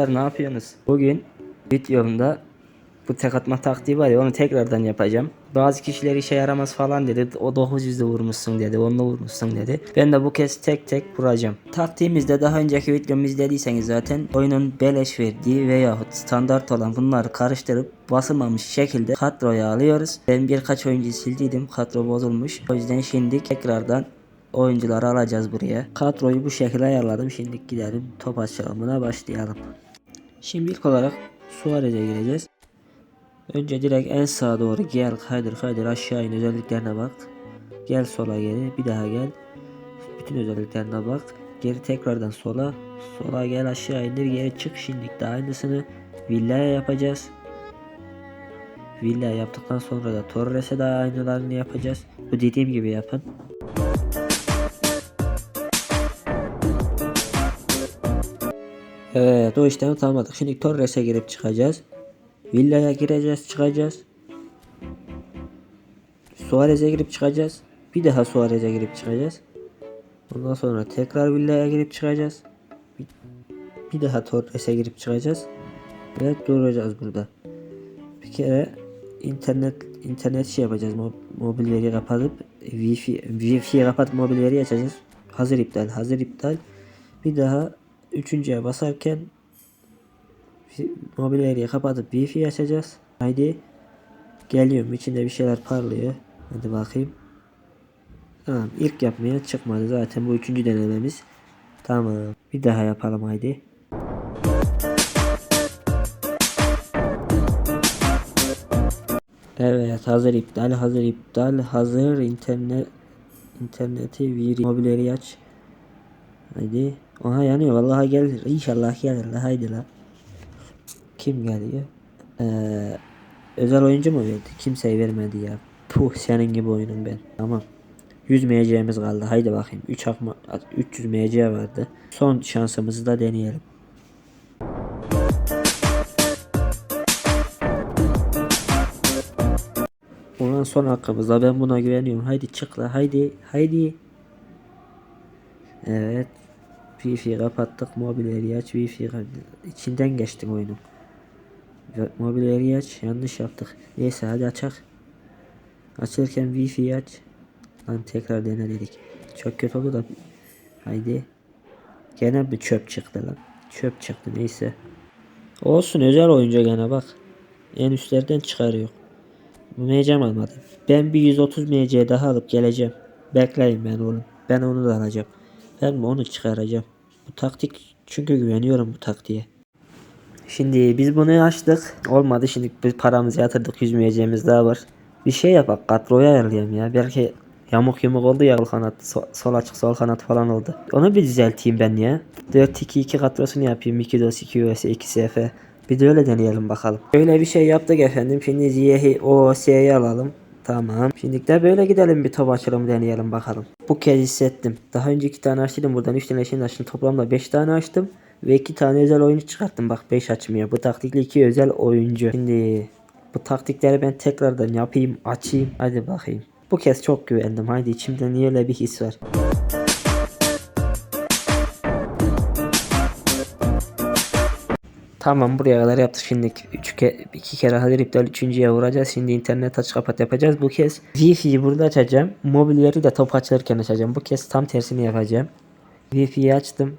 Kızlar ne yapıyorsunuz? Bugün videomda bu tek atma taktiği var ya onu tekrardan yapacağım. Bazı kişiler işe yaramaz falan dedi. O 900'de vurmuşsun dedi. Onunla vurmuşsun dedi. Ben de bu kez tek tek vuracağım. Taktiğimizde daha önceki videomu izlediyseniz zaten oyunun beleş verdiği veyahut standart olan bunları karıştırıp basılmamış şekilde kadroya alıyoruz. Ben birkaç oyuncu sildiydim. Kadro bozulmuş. O yüzden şimdi tekrardan oyuncuları alacağız buraya. Kadroyu bu şekilde ayarladım. Şimdi gidelim top açılımına başlayalım. Şimdi ilk olarak Suarez'e gireceğiz. Önce direkt en sağa doğru gel kaydır kaydır aşağı in özelliklerine bak. Gel sola geri bir daha gel. Bütün özelliklerine bak. Geri tekrardan sola. Sola gel aşağı indir geri çık şimdilik de aynısını villaya yapacağız. Villa yaptıktan sonra da Torres'e de aynılarını yapacağız. Bu dediğim gibi yapın. Evet o işlemi tamamladık. Şimdi Torres'e girip çıkacağız. Villa'ya gireceğiz çıkacağız. Suarez'e girip çıkacağız. Bir daha Suarez'e girip çıkacağız. Ondan sonra tekrar Villa'ya girip çıkacağız. Bir, bir daha Torres'e girip çıkacağız. Ve duracağız burada. Bir kere internet internet şey yapacağız. Mob, mobil veri kapatıp wifi wifi kapatıp mobil veri açacağız. Hazır iptal, hazır iptal. Bir daha üçüncüye basarken mobil veriyi kapatıp wifi açacağız. Haydi geliyorum içinde bir şeyler parlıyor. Hadi bakayım. Tamam ilk yapmaya çıkmadı zaten bu üçüncü denememiz. Tamam bir daha yapalım haydi. Evet hazır iptal hazır iptal hazır internet interneti veri mobilyayı aç. Haydi. Aha yanıyor vallahi gelir. İnşallah gelir la haydi la. Kim geliyor? Ee, özel oyuncu mu verdi? Kimseye vermedi ya. Puh senin gibi oyunum ben. Tamam. 100 MC'miz kaldı. Haydi bakayım. 3 akma 300 MC vardı. Son şansımızı da deneyelim. Ulan son hakkımızda ben buna güveniyorum. Haydi çık la haydi haydi. Evet. Wi-Fi kapattık. Mobilleri aç. Wi-Fi içinden geçtim oyunun. Mobilleri aç. Yanlış yaptık. Neyse hadi açak. Açarken Wi-Fi aç. Lan tekrar dene dedik. Çok kötü oldu da. Haydi. Gene bir çöp çıktı lan. Çöp çıktı neyse. Olsun özel oyuncu gene bak. En üstlerden çıkarıyor. MC almadı. Ben bir 130 MC daha alıp geleceğim. Bekleyin ben oğlum. Ben onu da alacağım. Ben onu çıkaracağım. Bu taktik çünkü güveniyorum bu taktiğe. Şimdi biz bunu açtık. Olmadı şimdi biz paramızı yatırdık. 100 MC'miz daha var. Bir şey yapak. Kadroyu ayarlayalım ya. Belki yamuk yumuk oldu ya sol kanat. so- sol açık sol kanat falan oldu. Onu bir düzelteyim ben ya. 4-2-2 kadrosunu yapayım. 2 dos 2 US 2 SF. Bir de öyle deneyelim bakalım. Böyle bir şey yaptık efendim. Şimdi Ziyeh'i OOS'yi alalım. Tamam. Şimdi de böyle gidelim bir top açalım deneyelim bakalım. Bu kez hissettim. Daha önce iki tane açtım buradan üç tane şimdi açtım. Toplamda 5 tane açtım. Ve iki tane özel oyuncu çıkarttım. Bak 5 açmıyor. Bu taktikle iki özel oyuncu. Şimdi bu taktikleri ben tekrardan yapayım açayım. Hadi bakayım. Bu kez çok güvendim. Haydi içimde niye öyle bir his var. Tamam buraya kadar yaptık. Şimdi üç ke iki kere hazır iptal üçüncüye vuracağız. Şimdi internet aç kapat yapacağız. Bu kez Wi-Fi'yi burada açacağım. Mobilleri de top açarken açacağım. Bu kez tam tersini yapacağım. Wi-Fi'yi açtım.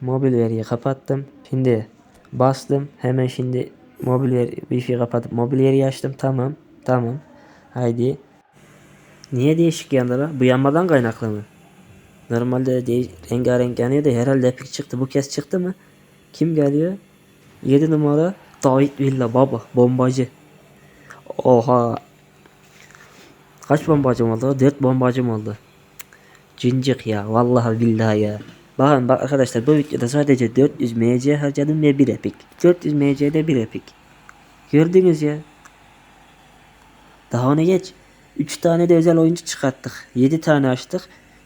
Mobil veriyi kapattım. Şimdi bastım. Hemen şimdi mobil veri, Wi-Fi kapatıp mobil veriyi açtım. Tamam tamam. Haydi. Niye değişik yandı lan bu yanmadan kaynaklı mı? Normalde de rengarenk yanıyordu. Herhalde epik çıktı. Bu kez çıktı mı? Kim geliyor? 7 numara David Villa baba bombacı. Oha. Kaç bombacım oldu? 4 bombacım oldu. Cincik ya. Vallahi billahi ya. Bakın bak arkadaşlar bu videoda sadece 400 MC harcadım ve 1 epik. 400 MC'de 1 epik. Gördünüz ya. Daha ona geç. 3 tane de özel oyuncu çıkarttık. 7 tane açtık.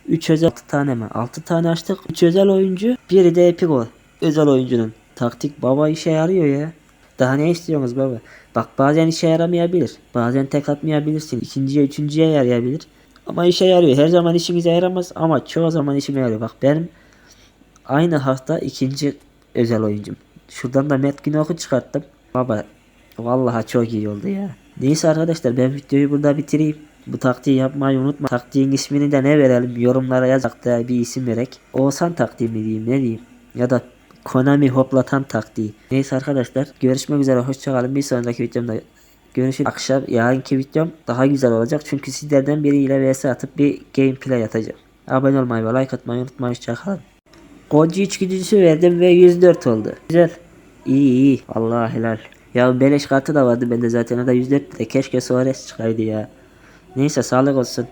3 özel 6 tane mi? 6 tane açtık. 3 özel oyuncu. Biri de epik o. Özel oyuncunun. Taktik baba işe yarıyor ya. Daha ne istiyorsunuz baba? Bak bazen işe yaramayabilir. Bazen tek atmayabilirsin. İkinciye üçüncüye yarayabilir. Ama işe yarıyor. Her zaman işimize yaramaz ama çoğu zaman işime yarıyor. Bak benim aynı hafta ikinci özel oyuncum. Şuradan da Met Günok'u çıkarttım. Baba vallahi çok iyi oldu ya. Neyse arkadaşlar ben videoyu burada bitireyim. Bu taktiği yapmayı unutma. Taktiğin ismini de ne verelim? Yorumlara yazak da bir isim vererek. Oğuzhan taktiği mi diyeyim ne diyeyim? Ya da Konami hoplatan taktiği. Neyse arkadaşlar görüşmek üzere hoşçakalın. Bir sonraki videomda görüşürüz. Akşam yarınki videom daha güzel olacak. Çünkü sizlerden biriyle vs atıp bir gameplay atacağım. Abone olmayı ve like atmayı unutmayın. Hoşçakalın. Koca içgüdüsü verdim ve 104 oldu. Güzel. İyi iyi. Allah helal. Ya beleş kartı da vardı bende zaten. O da 104 de keşke Suarez çıkaydı ya. Neyse sağlık olsun.